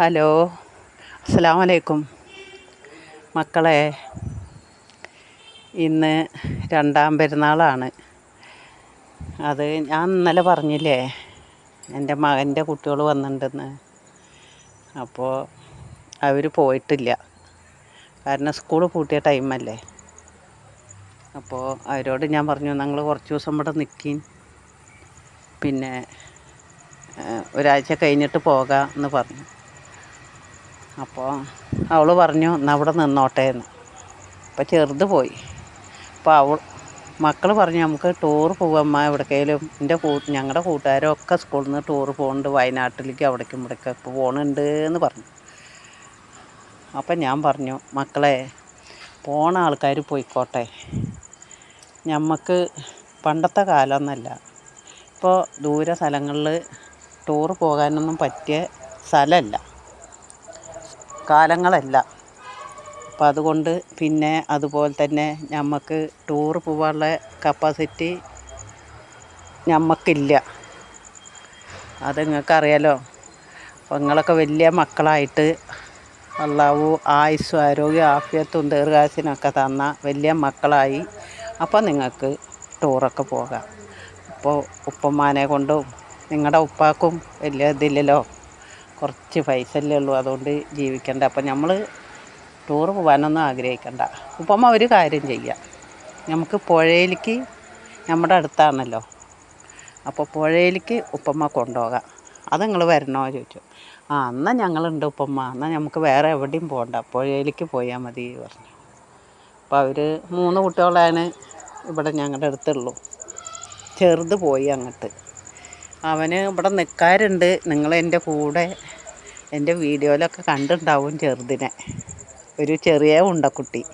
Hello. അസ്സാം വലൈക്കും മക്കളെ ഇന്ന് രണ്ടാം പെരുന്നാളാണ്. അത് ഞാൻ ഇന്നലെ പറഞ്ഞില്ലേ എന്റെ മകന്റെ കുട്ടികൾ വന്നിട്ടുണ്ടെന്ന് അപ്പോൾ അവർ പോയിട്ടില്ല. കാരണം സ്കൂൾ പൂട്ടിയ ടൈമല്ലേ. അപ്പോൾ അവരോട് ഞാൻ പറഞ്ഞു ഞങ്ങൾ കുറച്ച് ദിവസം ഇവിടെ നിൽക്കും പിന്നെ ഒരാഴ്ച കഴിഞ്ഞിട്ട് പോകാം എന്ന് പറഞ്ഞു. അപ്പോൾ അവൾ പറഞ്ഞു എന്നാൽ അവിടെ നിന്നോട്ടെ എന്ന്. അപ്പോൾ ചെറുത് പോയി. അപ്പോൾ അവൾ മക്കൾ പറഞ്ഞു നമുക്ക് ടൂർ പോവാമ്മ എവിടേക്കെങ്കിലും എന്റെ കൂ ഞങ്ങളുടെ കൂട്ടുകാരൊക്കെ സ്കൂളിൽ നിന്ന് ടൂർ പോകുന്നുണ്ട് വയനാട്ടിലേക്ക് അവിടേക്കും ഇവിടേക്കും ഇപ്പോൾ പോകുന്നുണ്ട് എന്ന് പറഞ്ഞു. അപ്പം ഞാൻ പറഞ്ഞു മക്കളെ പോണ ആൾക്കാർ പോയിക്കോട്ടെ. ഞമ്മക്ക് പണ്ടത്തെ കാലമൊന്നുമല്ല ഇപ്പോൾ ദൂര സ്ഥലങ്ങളിൽ ടൂർ പോകാനൊന്നും പറ്റിയ സ്ഥലമല്ല കാലങ്ങളല്ല. അപ്പം അതുകൊണ്ട് പിന്നെ അതുപോലെ തന്നെ നമുക്ക് ടൂർ പോകാനുള്ള കപ്പാസിറ്റി നമുക്കില്ല അത് നിങ്ങൾക്കറിയാലോ അപ്പോൾ നിങ്ങളൊക്കെ വലിയ മക്കളായിട്ട് അള്ളാഹു ആയുസ്സും ആരോഗ്യം ആഫിയത്തും ദീർഘായുസിനൊക്കെ തന്ന വലിയ മക്കളായി. അപ്പോൾ നിങ്ങൾക്ക് ടൂറൊക്കെ പോകാം. അപ്പോൾ ഉപ്പമാനെ കൊണ്ടും നിങ്ങളുടെ ഉപ്പാക്കും വലിയ ഇതില്ലല്ലോ. കുറച്ച് പൈസ അല്ലേ ഉള്ളൂ അതുകൊണ്ട് ജീവിക്കണ്ട. അപ്പം നമ്മൾ ടൂർ പോകാനൊന്നും ആഗ്രഹിക്കണ്ട. ഉപ്പമ്മ ഒരു കാര്യം ചെയ്യാം. നമുക്ക് പുഴയിലേക്ക് നമ്മുടെ അടുത്താണല്ലോ. അപ്പോൾ പുഴയിലേക്ക് ഉപ്പമ്മ കൊണ്ടുപോകാം. അത് നിങ്ങൾ വരണോ ചോദിച്ചു. ആ എന്നാൽ ഞങ്ങളുണ്ട് ഉപ്പമ്മ. എന്നാൽ നമുക്ക് വേറെ എവിടെയും പോകണ്ട. പുഴയിലേക്ക് പോയാൽ മതി പറഞ്ഞു. അപ്പോൾ അവർ മൂന്ന് കുട്ടികളാണ് ഇവിടെ ഞങ്ങളുടെ അടുത്തുള്ളൂ. ചെറുത് പോയി അങ്ങോട്ട്. അവന് ഇവിടെ നിൽക്കാറുണ്ട് നിങ്ങൾ എന്റെ കൂടെ എന്റെ വീഡിയോയിലൊക്കെ കണ്ടിട്ടുണ്ടാവും ചെറുതിനെ. ഒരു ചെറിയ ഉണ്ടക്കുട്ടി.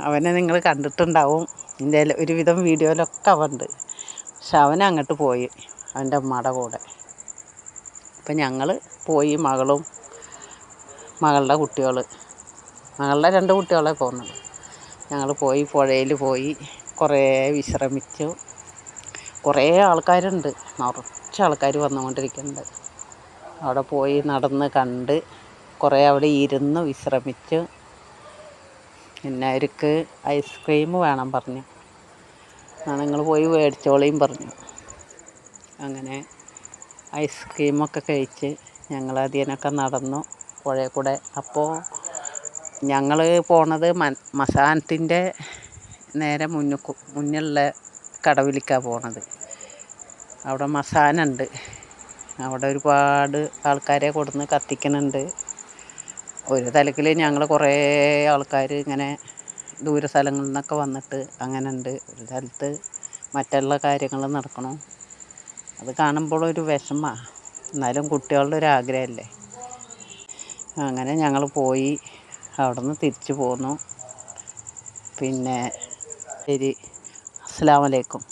അവനെ നിങ്ങൾ കണ്ടിട്ടുണ്ടാവും. എന്റെ ഒരുവിധം വീഡിയോയിലൊക്കെ അവനുണ്ട്. പക്ഷെ അവൻ അങ്ങോട്ട് പോയി. അവന്റെ അമ്മയുടെ കൂടെ. അപ്പം ഞങ്ങൾ പോയി മകളും മകളുടെ കുട്ടികൾ മകളുടെ രണ്ട് കുട്ടികളെ പോകുന്നത് ഞങ്ങൾ പോയി പുഴയിൽ പോയി കുറേ വിശ്രമിച്ചു. കുറേ ആൾക്കാരുണ്ട്. നിറച്ച് ആൾക്കാർ വന്നുകൊണ്ടിരിക്കുന്നുണ്ട്. അവിടെ പോയി നടന്ന് കണ്ട് കുറേ അവിടെ ഇരുന്ന് വിശ്രമിച്ച് പിന്നെ അവർക്ക് ഐസ്ക്രീം വേണം പറഞ്ഞു. നിങ്ങൾ പോയി മേടിച്ചോളിയും പറഞ്ഞു. അങ്ങനെ ഐസ്ക്രീമൊക്കെ കഴിച്ച് ഞങ്ങൾ അതിനൊക്കെ നടന്നു പുഴയിൽ കൂടെ. അപ്പോൾ ഞങ്ങൾ പോണത് മസാനത്തിന്റെ നേരെ മുന്നിൽ മുന്നിലുള്ള കടവിലേക്കാണ് പോണത്. അവിടെ മസാനുണ്ട്. അവിടെ ഒരുപാട് ആൾക്കാരെ കൊടുന്ന് കത്തിക്കുന്നുണ്ട് ഒരു തലക്കിൽ ഞങ്ങൾ കുറേ ആൾക്കാർ ഇങ്ങനെ ദൂര സ്ഥലങ്ങളിൽ നിന്നൊക്കെ വന്നിട്ട് അങ്ങനെ ഉണ്ട് ഒരു സ്ഥലത്ത് മറ്റുള്ള കാര്യങ്ങൾ നടക്കണം. അത് കാണുമ്പോൾ ഒരു വിഷമമാണ് എന്നാലും കുട്ടികളുടെ ഒരു ആഗ്രഹമല്ലേ അങ്ങനെ ഞങ്ങൾ പോയി. അവിടെ നിന്ന് തിരിച്ചു പോന്നു. പിന്നെ ശരി. അസ്സാം വലൈക്കും